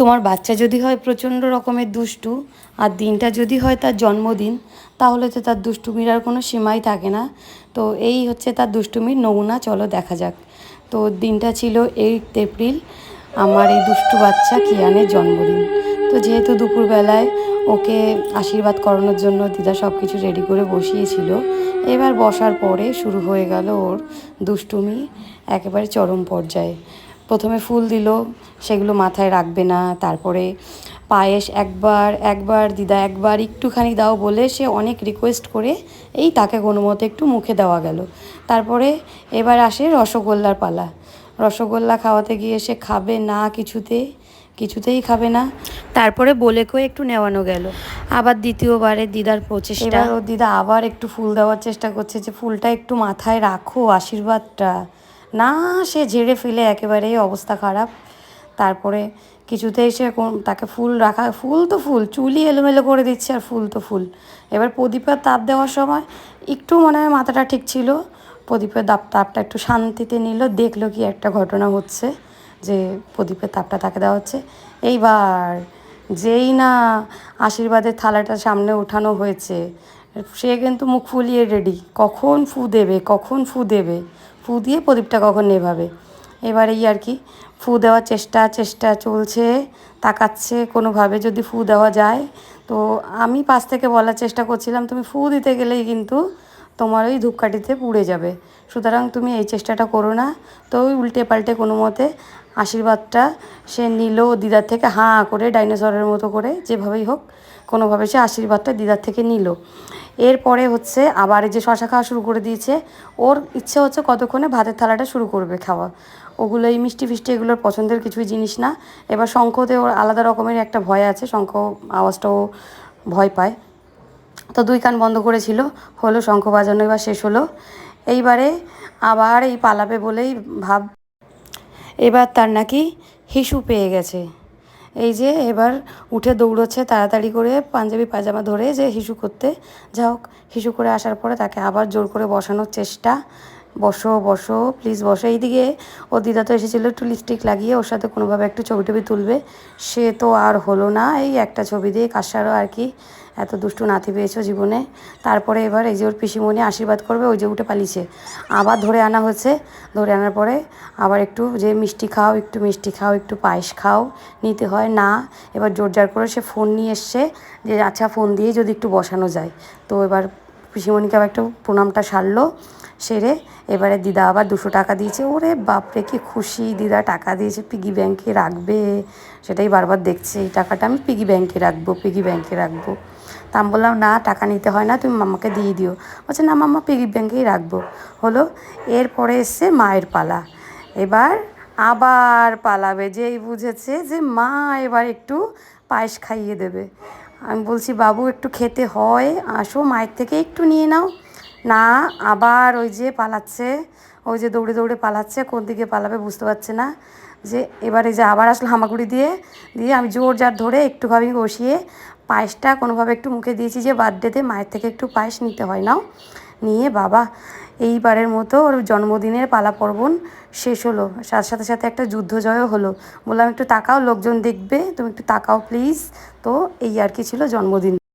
তোমার বাচ্চা যদি হয় প্রচণ্ড রকমের দুষ্টু আর দিনটা যদি হয় তার জন্মদিন, তাহলে তো তার দুষ্টুমির আর কোনো সীমাই থাকে না। তো এই হচ্ছে তার দুষ্টুমির নমুনা, চলো দেখা যাক। তো দিনটা ছিল এইট এপ্রিল আমার এই দুষ্টু বাচ্চা কিয়ানের জন্মদিন। তো যেহেতু দুপুরবেলায় ওকে আশীর্বাদ করানোর জন্য দিদা সব কিছু রেডি করে বসিয়েছিল, এবার বসার পরে শুরু হয়ে গেল ওর দুষ্টুমি, একেবারে চরম পর্যায়ে। প্রথমে ফুল দিল, সেগুলো মাথায় রাখবে না। তারপরে পায়েস একবার একবার, দিদা একবার একটুখানি দাও বলে সে অনেক রিকোয়েস্ট করে এই তাকে কোনো মতো একটু মুখে দেওয়া গেল। তারপরে এবার আসে রসগোল্লার পালা। রসগোল্লা খাওয়াতে গিয়ে সে খাবে না কিছুতে, কিছুতেই খাবে না। তারপরে বলে কয়ে একটু নেওয়ানো গেল। আবার দ্বিতীয়বারে দিদার প্রচেষ্টা। ও দিদা আবার একটু ফুল দেওয়ার চেষ্টা করছে যে ফুলটা একটু মাথায় রাখো আশীর্বাদটা। না, সে ঝেড়ে ফেলে একেবারেই, অবস্থা খারাপ। তারপরে কিছুতেই সে তাকে ফুল রাখা, ফুল তো ফুল, চুলই এলোমেলো করে দিচ্ছে আর ফুল তো ফুল। এবার প্রদীপের তাপ দেওয়ার সময় একটু মনে হয় মাথাটা ঠিক ছিল। প্রদীপের দাপ, তাপটা একটু শান্তিতে নিল, দেখল কি একটা ঘটনা হচ্ছে, যে প্রদীপের তাপটা তাকে দেওয়া হচ্ছে। এইবার যেই না আশীর্বাদের থালাটা সামনে ওঠানো হয়েছে, সে কিন্তু মুখ ফুলিয়ে রেডি কখন ফু দেবে, কখন ফু দেবে? ফু দিয়ে প্রদীপটা কখন নেভাবে? এবার এই আর কি ফু দেওয়ার চেষ্টা চেষ্টা চলছে, তাকাচ্ছে কোনোভাবে যদি ফু দেওয়া যায়। তো আমি পাশ থেকে বলার চেষ্টা করছিলাম, তুমি ফু দিতে গেলেই কিন্তু তোমার ওই ধূপকাঠিতে পুড়ে যাবে। সুতরাং তুমি এই চেষ্টাটা করো না। তো ওই উল্টে পাল্টে কোনো মতে আশীর্বাদটা সে নিল দিদার থেকে, হাঁ করে ডাইনোসরের মতো করে, যেভাবেই হোক, কোনোভাবে সে আশীর্বাদটা দিদার থেকে নিল। এরপরে হচ্ছে আবার যে শশা খাওয়া শুরু করে দিয়েছে, ওর ইচ্ছে হচ্ছে কতক্ষণে ভাতের থালাটা শুরু করবে খাওয়া। ওগুলো এই মিষ্টি ফিষ্টি এগুলোর পছন্দের কিছুই জিনিস না। এবার শঙ্খতে ওর আলাদা রকমের একটা ভয় আছে, শঙ্খ আওয়াজটাও ভয় পায়। তো দুই কান বন্ধ করেছিল, হলো শঙ্খ বাজানো এবার শেষ হলো। এইবারে আবার এই পালাবে বলেই ভাব। এবার তার নাকি হিসু পেয়ে গেছে। এই যে এবার উঠে দৌড়চ্ছে তাড়াতাড়ি করে পাঞ্জাবি পাজামা ধরে যে হিসু করতে। যা হোক হিসু করে আসার পরে তাকে আবার জোর করে বসানোর চেষ্টা। বসো বসো প্লিজ বসো। এইদিকে ও দিদা তো এসেছিল একটু লিপস্টিক লাগিয়ে, ওর সাথে কোনোভাবে একটু ছবি টবি তুলবে। সে তো আর হলো না, এই একটা ছবি দিয়ে কাশারও আর কি এত দুষ্টু নাতি পেয়েছ জীবনে। তারপরে এবার এই যে ওর পিসিমণি আশীর্বাদ করবে, ওই যে উঠে পালিয়েছে। আবার ধরে আনা হয়েছে। ধরে আনার পরে আবার একটু যে মিষ্টি খাও, একটু মিষ্টি খাও, একটু পায়েস খাও, নিতে হয় না। এবার জোর জার করে সে ফোন নিয়ে এসছে যে আচ্ছা ফোন দিয়ে যদি একটু বসানো যায়। তো এবার পিসিমণিকে আবার একটু প্রণামটা সারলো। সেরে এবারে দিদা আবার দুশো টাকা দিয়েছে। ওরে বাপরে, কি খুশি। দিদা টাকা দিয়েছে, পিগি ব্যাংকে রাখবে। সেটাই বারবার দেখছে, এই টাকাটা আমি পিগি ব্যাংকে রাখব, পিগি ব্যাংকে রাখব। তা আমি বললাম, না, টাকা নিতে হয় না, তুমি মামাকে দিয়ে দিও। বলছে, না, মামা, পিগি ব্যাংকেই রাখব। হলো, এরপরে এসছে মায়ের পালা। এবার আবার পালাবে, যেই বুঝেছে যে মা এবার একটু পায়েস খাইয়ে দেবে। আমি বলছি, বাবু, একটু খেতে হয়, আসো, মায়ের থেকে একটু নিয়ে নাও। না, আবার ওই যে পালাচ্ছে, ওই যে দৌড়ে দৌড়ে পালাচ্ছে, কোন দিকে পালাবে বুঝতে পারছে না। যে এবারে যে আবার আসলো হামাগুড়ি দিয়ে দিয়ে আমি জোর জার ধরে একটুভাবে বসিয়ে পায়েসটা কোনোভাবে একটু মুখে দিয়েছি যে বার্থডেতে মায়ের থেকে একটু পায়েস নিতে হয় নাও। নিয়ে বাবা, এইবারের মতো ওর জন্মদিনের পালা পর্বণ শেষ হলো। সাথে সাথে সাথে একটা যুদ্ধ জয়ও হলো। বললাম, একটু তাকাও, লোকজন দেখবে, তুমি একটু তাকাও প্লিজ তো এই আর কি ছিল জন্মদিন।